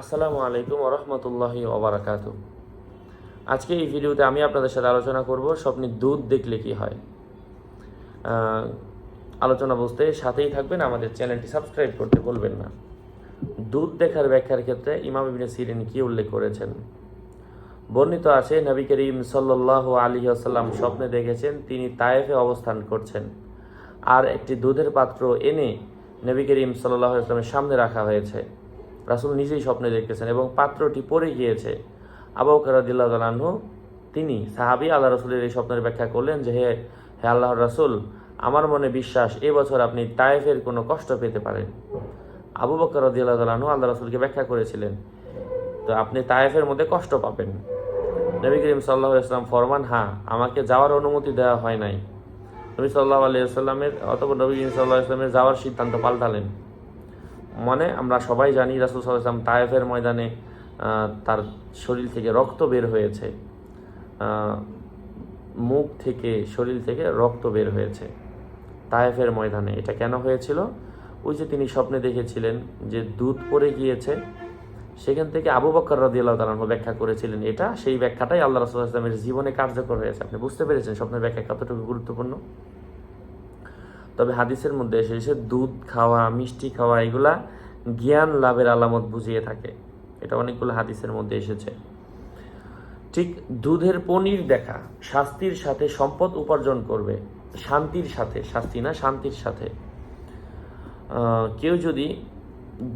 আসসালামু আলাইকুম রহমতুল্লাহি ওবরাকাত আজকে এই ভিডিওতে আমি আপনাদের সাথে আলোচনা করব স্বপ্নে দুধ দেখলে কি হয়। আলোচনা বুঝতে সাথেই থাকবেন, আমাদের চ্যানেলটি সাবস্ক্রাইব করতে বলবেন না। দুধ দেখার ব্যাখ্যার ক্ষেত্রে ইমাম ইবনে সিরিন কি উল্লেখ করেছেন? বর্ণিত আছে, নবী করিম সাল্লাহ আলী আসাল্লাম স্বপ্নে দেখেছেন, তিনি তায়েফে অবস্থান করছেন। আর একটি দুধের পাত্র এনে নবী করিম সাল্লাহ ইসলামের সামনে রাখা হয়েছে। রাসূল নিজেই স্বপ্নে দেখতেছেন এবং পাত্রটি পড়ে গিয়েছে। আবু কারাদিল্লাহ তালাহু তিনি সাহাবি আল্লাহ রসুলের এই স্বপ্নের ব্যাখ্যা করলেন যে, হে হে আল্লাহ রাসুল, আমার মনে বিশ্বাস এবছর আপনি তায়েফের কোনো কষ্ট পেতে পারেন। আবু বকর রদিয়াল্লাহ তালাহু আল্লাহ রসুলকে ব্যাখ্যা করেছিলেন, তো আপনি তায়েফের মধ্যে কষ্ট পাবেন। নবী করিম সাল্লাহ ইসলাম ফরমান হ্যাঁ আমাকে যাওয়ার অনুমতি দেওয়া হয় নাই। নবী সাল্লাহ আলিয়া সাল্লামের অথবা নবী করিম সাল্লাহ ইসলামের যাওয়ার সিদ্ধান্ত পাল্টালেন। মানে আমরা সবাই জানি রাসুল সাল্লাম তায়েফের ময়দানে তার শরীর থেকে রক্ত বের হয়েছে। মুখ থেকে, শরীর থেকে রক্ত বের হয়েছে তায়েফের ময়দানে। এটা কেন হয়েছিল? ওই যে তিনি স্বপ্নে দেখেছিলেন যে দুধ পড়ে গিয়েছে, সেখান থেকে আবু বকর রাদিয়াল্লাহু তাআলা আনহু ব্যাখ্যা করেছিলেন এটা। সেই ব্যাখ্যাটাই আল্লাহ রাসূল ওয়াসাল্লামের জীবনে কার্যকর হয়েছে। আপনি বুঝতে পেরেছেন স্বপ্নের ব্যাখ্যা কতটুকু গুরুত্বপূর্ণ? তবে হাদিসের মধ্যে এসে দুধ খাওয়া, মিষ্টি খাওয়া, এগুলা জ্ঞান লাভের আলামত বুঝিয়ে থাকে। এটা অনেকগুলো হাদিসের মধ্যে এসেছে। ঠিক দুধের পনির দেখা, শাস্তির সাথে সম্পদ উপার্জন করবে, শান্তির সাথে, শাস্তি না, শান্তির সাথে। কেউ যদি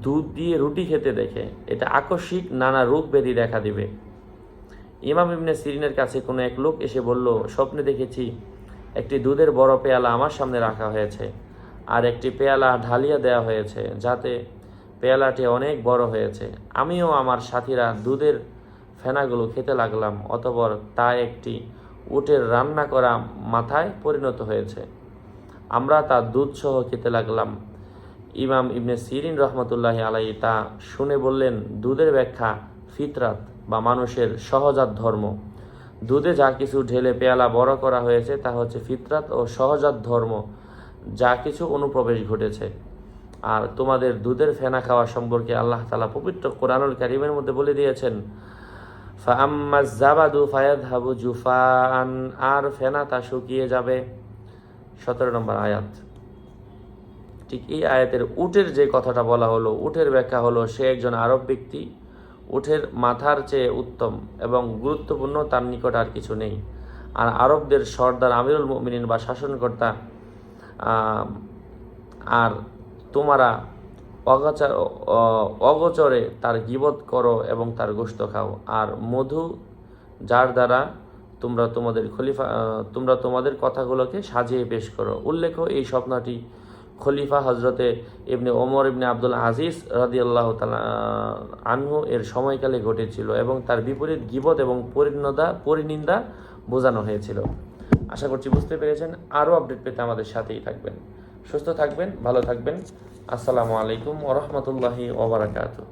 দুধ দিয়ে রুটি খেতে দেখে, এটা আকস্মিক নানা রোগ ব্যাধি দেখা দিবে। ইমাম ইবনে সিরিনের কাছে কোনো এক লোক এসে বলল, স্বপ্নে দেখেছি একটি দুধের বড় পেয়ালা আমার সামনে রাখা হয়েছে আর একটি পেয়ালা ঢালিয়া দেওয়া হয়েছে, যাতে পেয়ালাটি অনেক বড় হয়েছে। আমিও আমার সাথীরা দুধের ফেনাগুলো খেতে লাগলাম, অতপর তা একটি উটের রান্না করা মাথায় পরিণত হয়েছে। আমরা তা দুধসহ খেতে লাগলাম। ইমাম ইবনে সিরিন রহমতুল্লাহ আলাই তা শুনে বললেন, দুধের ব্যাখ্যা ফিতরাত বা মানুষের সহজাত ধর্ম। দুধে যা কিছু ঢেলে পেয়ালা বড় করা হয়েছে তা হচ্ছে ফিতরাত ও সহজাত ধর্ম। যা কিছু অনুপ্রবেশ ঘটেছে। আর তোমাদের দুধের ফেনা খাওয়া সম্পর্কে আল্লাহ তালা পবিত্র কোরআনুল কারিমের মধ্যে বলে দিয়েছেন জাবাদু ফায়াদহাবু জুফান আর ফেনা তা শুকিয়ে যাবে। সতেরো নম্বর আয়াত। ঠিক এই আয়াতের উটের যে কথাটা বলা হলো, উটের ব্যাখ্যা হলো সে একজন আরব ব্যক্তি উটের মাথার চেয়ে উত্তম এবং গুরুত্বপূর্ণ তার নিকট আর কিছু নেই। আর আরবদের সর্দার আমিরুল মুমিনিন বা শাসনকর্তা আর তোমরা অগাচার অগোচরে তার গিবত করো এবং তার গোস্ত খাও। আর মধু, যার দ্বারা তোমরা তোমাদের খলিফা তোমরা তোমাদের কথাগুলোকে সাজিয়ে পেশ করো। উল্লেখ্য, এই স্বপ্নটি খলিফা হজরতে ইবনে ওমর ইবনে আব্দুল আজিজ রাদিয়াল্লাহ আনহু এর সময়কালে ঘটেছিল এবং তার বিপরীত গিবত এবং পরিণদা পরিনিন্দা বোঝানো হয়েছিল। আশা করছি বুঝতে পেরেছেন। আরও আপডেট পেতে আমাদের সাথেই থাকবেন। সুস্থ থাকবেন, ভালো থাকবেন। আসসালামু আলাইকুম ওরহমতুল্লাহি ওবরাকাতু